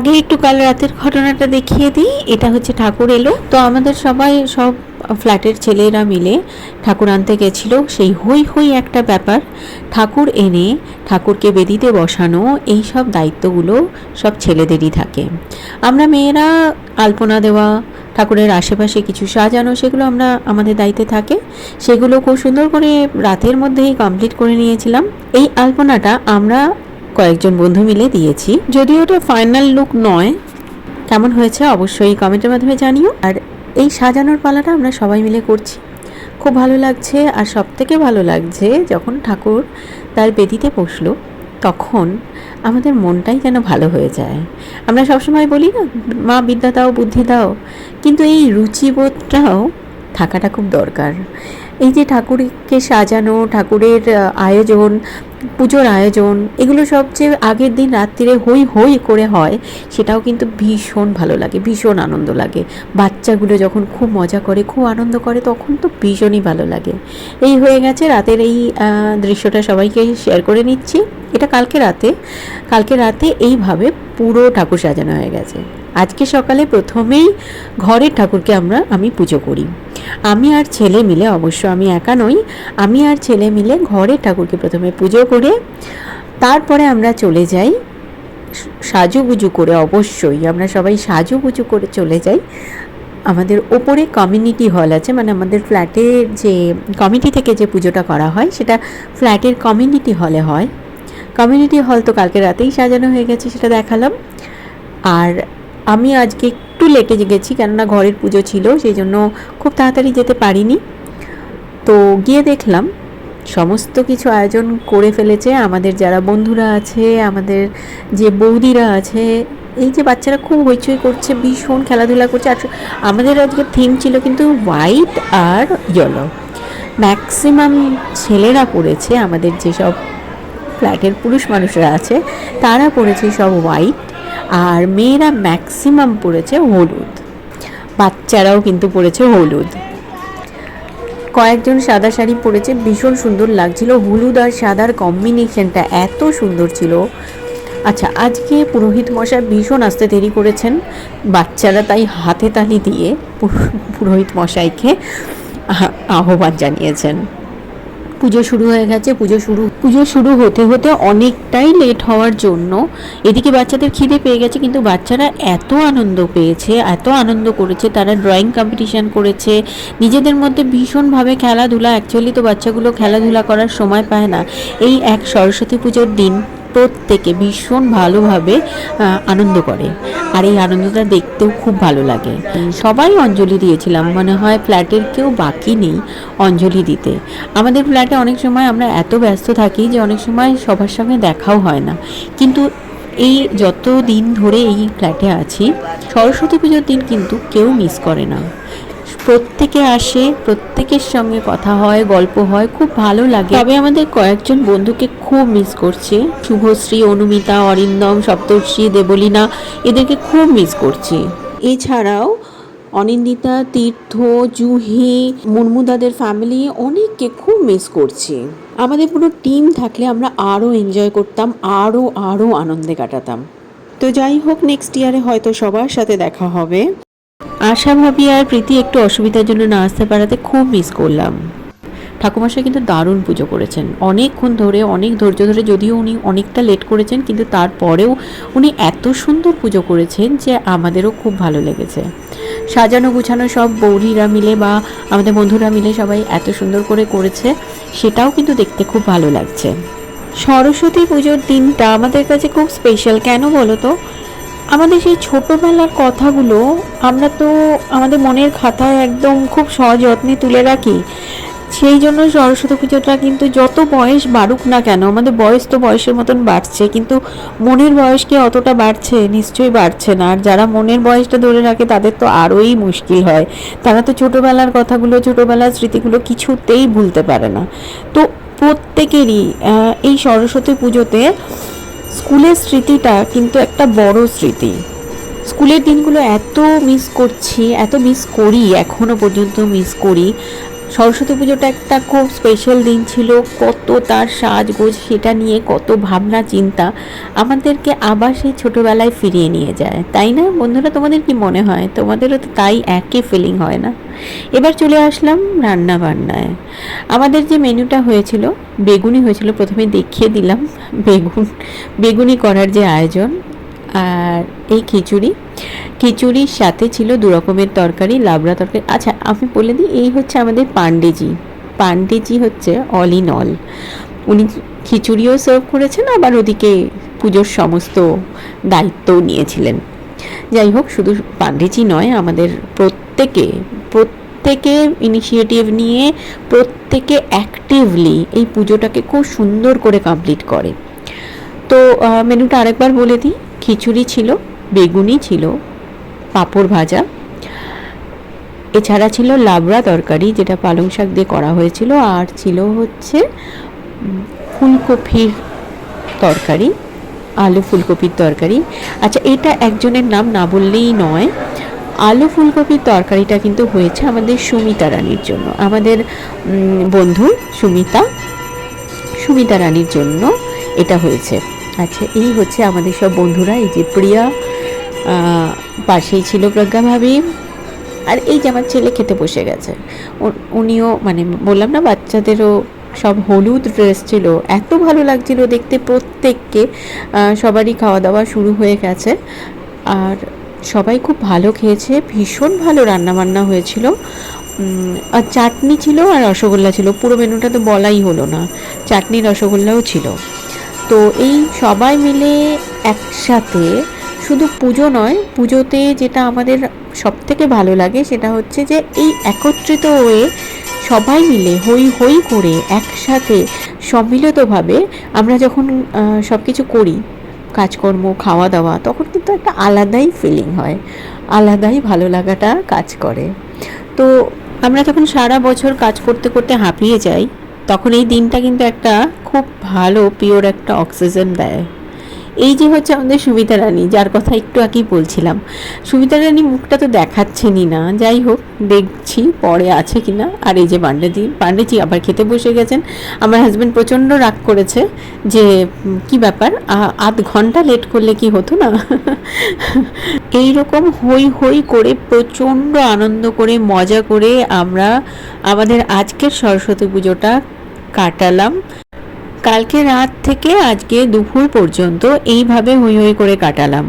আগে একটু কাল রাতের ঘটনাটা দেখিয়ে দিই। এটা হচ্ছে ঠাকুর এলো। তো আমাদের সবাই, সব ফ্ল্যাটের ছেলেরা মিলে ঠাকুর আনতে গেছিল। সেই হই হই একটা ব্যাপার। ঠাকুর এনে ঠাকুরকে বেদিতে বসানো, এই সব দায়িত্বগুলো সব ছেলেদেরই থাকে। আমরা মেয়েরা আলপনা দেওয়া, ঠাকুরের আশেপাশে কিছু সাজানো, সেগুলো আমরা আমাদের দায়িত্বে থাকে। সেগুলো খুব সুন্দর করে রাতের মধ্যেই কমপ্লিট করে নিয়েছিলাম। এই আলপনাটা আমরা কয়েকজন বন্ধু মিলে দিয়েছি। যদিও ওটা ফাইনাল লুক নয়, কেমন হয়েছে অবশ্যই কমেন্টের মাধ্যমে জানিও। আর এই সাজানোর পালাটা আমরা সবাই মিলে করছি। খুব ভালো লাগছে আর সব থেকে ভালো লাগছে যখন ঠাকুর তার বেদিতে বসল, তখন আমাদের মনটাই যেন ভালো হয়ে যায়। আমরা সবসময় বলি না, মা, বিদ্যা দাও, বুদ্ধি দাও। কিন্তু এই রুচিবোধটাও থাকাটা খুব দরকার। এই যে ঠাকুরকে সাজানো, ঠাকুরের, আয়োজন পুজোর আয়োজন, এগুলো সব যে আগের দিন রাত্রিরে হই হই করে হয়, সেটাও কিন্তু ভীষণ ভালো লাগে, ভীষণ আনন্দ লাগে। বাচ্চাগুলো যখন খুব মজা করে, খুব আনন্দ করে, তখন তো ভীষণই ভালো লাগে। এই হয়ে গেছে রাতের এই দৃশ্যটা সবাইকে শেয়ার করে নিচ্ছি। এটা কালকে রাতে কালকে রাতে এইভাবে পুরো ঠাকুর সাজানো হয়ে গেছে। আজকে সকালে প্রথমেই ঘরের ঠাকুরকে আমরা, আমি পুজো করি। আমি আর ছেলে মিলে, অবশ্য আমি একা নই, আমি আর ছেলে মিলে ঘরে ঠাকুরকে প্রথমে পুজো করে, তারপরে আমরা চলে যাই সাজুগুজু করে, অবশ্যই আমরা সবাই সাজুগুজু করে চলে যাই। আমাদের ওপরে কমিউনিটি হল আছে মানে আমাদের ফ্ল্যাটের যে কমিটি থেকে যে পুজোটা করা হয়, সেটা ফ্ল্যাটের কমিউনিটি হলে হয়। কমিউনিটি হল তো কালকে রাতেই সাজানো হয়ে গেছে, সেটা দেখালাম। আর আমি আজকে একটু লেটে গেছি, কেননা ঘরের পুজো ছিল, সেই জন্য খুব তাড়াতাড়ি যেতে পারিনি। তো গিয়ে দেখলাম, সমস্ত কিছু আয়োজন করে ফেলেছে আমাদের যারা বন্ধুরা আছে, আমাদের যে বৌদিরা আছে, এই যে বাচ্চারা খুব হইচই করছে, ভীষণ খেলাধুলা করছে, আর আমাদের আজকে থিম ছিল কিন্তু হোয়াইট আর ইয়েলো ম্যাক্সিমাম ছেলেরা পড়েছে, আমাদের যেসব ফ্ল্যাটের পুরুষ মানুষরা আছে, তারা পড়েছে সব হোয়াইট আর মেয়েরা ম্যাক্সিমাম পড়েছে হলুদ। বাচ্চারাও কিন্তু পড়েছে হলুদ। কয়েকজন সাদা শাড়ি পরেছে, ভীষণ সুন্দর লাগছিল। হলুদ আর সাদার কম্বিনেশনটা এত সুন্দর ছিল। আচ্ছা আজকে পুরোহিত মশাই ভীষণ আসতে দেরি করেছেন। বাচ্চারা তাই হাতে তালি দিয়ে পুরোহিত মশাইকে আহ্বান জানিয়েছেন। পুজো শুরু হয়ে গেছে, পুজো শুরু পুজো শুরু হতে হতে অনেকটাই লেট হওয়ার জন্য এদিকে বাচ্চাদের খিদে পেয়ে গেছে, কিন্তু বাচ্চারা এত আনন্দ পেয়েছে, এত আনন্দ করেছে, তারা ড্রয়িং কম্পিটিশান করেছে, নিজেদের মধ্যে ভীষণভাবে খেলাধুলা অ্যাকচুয়ালি তো বাচ্চাগুলো খেলাধুলা করার সময় পায় না। এই এক সরস্বতী পুজোর দিন প্রত্যেকে ভীষণ ভালোভাবে আনন্দ করে। আর এই আনন্দটা দেখতেও খুব ভালো লাগে। সবাই অঞ্জলি দিয়েছিলাম। মনে হয় ফ্ল্যাটের কেউ বাকি নেই অঞ্জলি দিতে। আমাদের ফ্ল্যাটে অনেক সময় আমরা এত ব্যস্ত থাকি যে অনেক সময় সবার সঙ্গে দেখাও হয় না। কিন্তু এই যত দিন ধরে এই ফ্ল্যাটে আছি, সরস্বতী পুজোর দিন কিন্তু কেউ মিস করে না। প্রত্যেকে আসে, প্রত্যেকের সঙ্গে কথা হয়, গল্প হয়, খুব ভালো লাগে। তবে আমাদের কয়েকজন বন্ধুকে খুব মিস করছে। শুভশ্রী, অনুমিতা, অরিন্দম, সপ্তর্ষি, দেবলীনা, এদেরকে খুব মিস করছি। এছাড়াও অনিন্দিতা, তীর্থ, জুহি, মুর্মুদাদের ফ্যামিলি অনেককে খুব মিস করছি। আমাদের পুরো টিম থাকলে আমরা আরও এনজয় করতাম আরও আরও আনন্দে কাটাতাম। তো যাই হোক নেক্সট ইয়ারে হয়তো সবার সাথে দেখা হবে। আশা ভাবি আর প্রীতি একটু অসুবিধার জন্য না আসতে পারাতে খুব মিস করলাম। ঠাকুমাশাই কিন্তু দারুণ পুজো করেছেন। অনেকক্ষণ ধরে, অনেক ধৈর্য ধরে যদিও উনি অনেকটা লেট করেছেন, কিন্তু তারপরেও উনি এত সুন্দর পুজো করেছেন যে আমাদেরও খুব ভালো লেগেছে। সাজানো গুছানো সব বৌরিরা মিলে বা আমাদের বন্ধুরা মিলে সবাই এত সুন্দর করে করেছে, সেটাও কিন্তু দেখতে খুব ভালো লাগছে। সরস্বতী পুজোর দিনটা আমাদের কাছে খুব স্পেশাল কেন বলো তো? আমাদের সেই ছোটোবেলার কথাগুলো আমরা তো আমাদের মনের খাতায় একদম খুব সযত্নে তুলে রাখি। সেই জন্য সরস্বতী পুজোটা কিন্তু যত বয়স বাড়ুক না কেন, আমাদের বয়স তো বয়সের মতন বাড়ছে, কিন্তু মনের বয়স কি অতটা বাড়ছে? নিশ্চয়ই বাড়ছে না। আর যারা মনের বয়সটা ধরে রাখে, তাদের তো আরোই মুশকিল হয়। তারা তো ছোটোবেলার কথাগুলো, ছোটোবেলার স্মৃতিগুলো কিছুতেই ভুলতে পারে না। তো প্রত্যেকেরই এই সরস্বতী পুজোতে স্কুলের স্মৃতিটা কিন্তু একটা বড় স্মৃতি। স্কুলের দিনগুলো এত মিস করছি, এত মিস করি, এখনও পর্যন্ত মিস করি। সরস্বতী পুজোটা একটা খুব স্পেশাল দিন ছিল। কত তার সাজগোজ সেটা নিয়ে কত ভাবনা, চিন্তা আমাদেরকে আবার সেই ছোটোবেলায় ফিরিয়ে নিয়ে যায়। তাই না? বন্ধুরা, তোমাদের কি মনে হয়? তোমাদেরও তো তাই একই ফিলিং হয় না? এবার চলে আসলাম রান্না বান্নায়। আমাদের যে মেনুটা হয়েছিল, বেগুনি হয়েছিল, প্রথমে দেখিয়ে দিলাম। বেগুন, বেগুনি করার যে আয়োজন আর এই খিচুড়ি খিচুড়ির সাথে ছিল দু রকমের তরকারি, লাবড়া তরকারি। আচ্ছা আমি বলে দিই এই হচ্ছে আমাদের পান্ডেজি। পান্ডেজি হচ্ছে অল ইন অল উনি খিচুড়িও সার্ভ করেছেন, আবার ওদিকে পুজোর সমস্ত দায়িত্বও নিয়েছিলেন। যাই হোক, শুধু পান্ডেজি নয়, আমাদের প্রত্যেকে প্রত্যেকে ইনিশিয়েটিভ নিয়ে, প্রত্যেকে অ্যাক্টিভলি এই পুজোটাকে খুব সুন্দর করে কমপ্লিট করে। তো মেনুটা আরেকবার বলে দিই, খিচুড়ি ছিল, বেগুনি ছিল পাঁপড় ভাজা। এছাড়া ছিল লাবড়া তরকারি, যেটা পালং শাক দিয়ে করা হয়েছিল। আর ছিল হচ্ছে ফুলকপির তরকারি, আলু ফুলকপির তরকারি। আচ্ছা এটা একজনের নাম না বললেই নয়। আলু ফুলকপির তরকারিটা কিন্তু হয়েছে আমাদের সুমিতা রানীর জন্য। আমাদের বন্ধু সুমিতা সুমিতা রানীর জন্য এটা হয়েছে। আচ্ছা এই হচ্ছে আমাদের সব বন্ধুরা। এই যে প্রিয়া পাশেই ছিল প্রজ্ঞা ভাবি। আর এই যে আমার ছেলে খেতে বসে গেছে। উনিও মানে বললাম না, বাচ্চাদেরও সব হলুদ ড্রেস ছিল। এত ভালো লাগছিল দেখতে প্রত্যেককে। সবারই খাওয়া দাওয়া শুরু হয়ে গেছে। আর সবাই খুব ভালো খেয়েছে, ভীষণ ভালো রান্না বান্না হয়েছিল আর চাটনি ছিল আর রসগোল্লা ছিল। পুরো মেনুটা তো বলাই হলো না। চাটনি, রসগোল্লাও ছিল। তো এই সবাই মিলে একসাথে শুধু পুজো নয়, পুজোতে যেটা আমাদের সব থেকে ভালো লাগে সেটা হচ্ছে যে এই একত্রিত হয়ে সবাই মিলে হই হই করে একসাথে সম্মিলিতভাবে আমরা যখন সব কিছু করি, কাজকর্ম খাওয়া দাওয়া তখন কিন্তু একটা আলাদাই ফিলিং হয়, আলাদাই ভালো লাগাটা কাজ করে। তো আমরা যখন সারা বছর কাজ করতে করতে হাঁপিয়ে যাই, তখন এই দিনটা কিন্তু একটা খুব ভালো পিওর একটা অক্সিজেন দেয়। এই যে হচ্ছে আমাদের সুমিতা রানী, যার কথা একটু আগেই বলছিলাম। সুমিতা রানী মুখটা তো দেখাচ্ছেনই না। যাই হোক, দেখছি পরে আছে কিনা। আর এই যে পান্ডেজি পান্ডেজি আবার খেতে বসে গেছেন। আমার হাজব্যান্ড প্রচণ্ড রাগ করেছে যে কি ব্যাপার? আধ ঘণ্টা লেট করলে কি হতো না? এই রকম হই হই করে প্রচণ্ড আনন্দ করে, মজা করে আমরা আমাদের আজকের সরস্বতী পুজোটা কাটালাম। কালকে রাত থেকে আজকে দুপুর পর্যন্ত এইভাবে হই হই করে কাটালাম।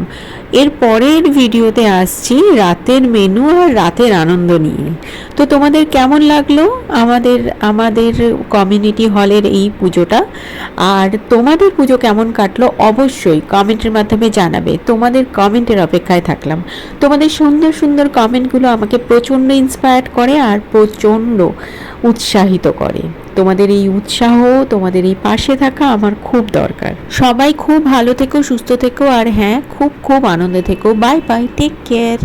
এর পরের ভিডিওতে আসছি রাতের মেনু আর রাতের আনন্দ নিয়ে। তো তোমাদের কেমন লাগল আমাদের আমাদের কমিউনিটি হলের এই পুজোটা? আর তোমাদের পুজো কেমন কাটলো অবশ্যই কমেন্টের মাধ্যমে জানাবে। তোমাদের কমেন্টের অপেক্ষায় থাকলাম। তোমাদের সুন্দর সুন্দর কমেন্টগুলো আমাকে প্রচণ্ড ইন্সপায়ার্ড করে আর প্রচণ্ড উৎসাহিত করে। তোমাদের এই উৎসাহ, তোমাদের এই পাশে থাকা আমার খুব দরকার। সবাই খুব ভালো থেকো, সুস্থ থেকো, আর হ্যাঁ খুব খুব আনন্দে থেকো। Bye bye take care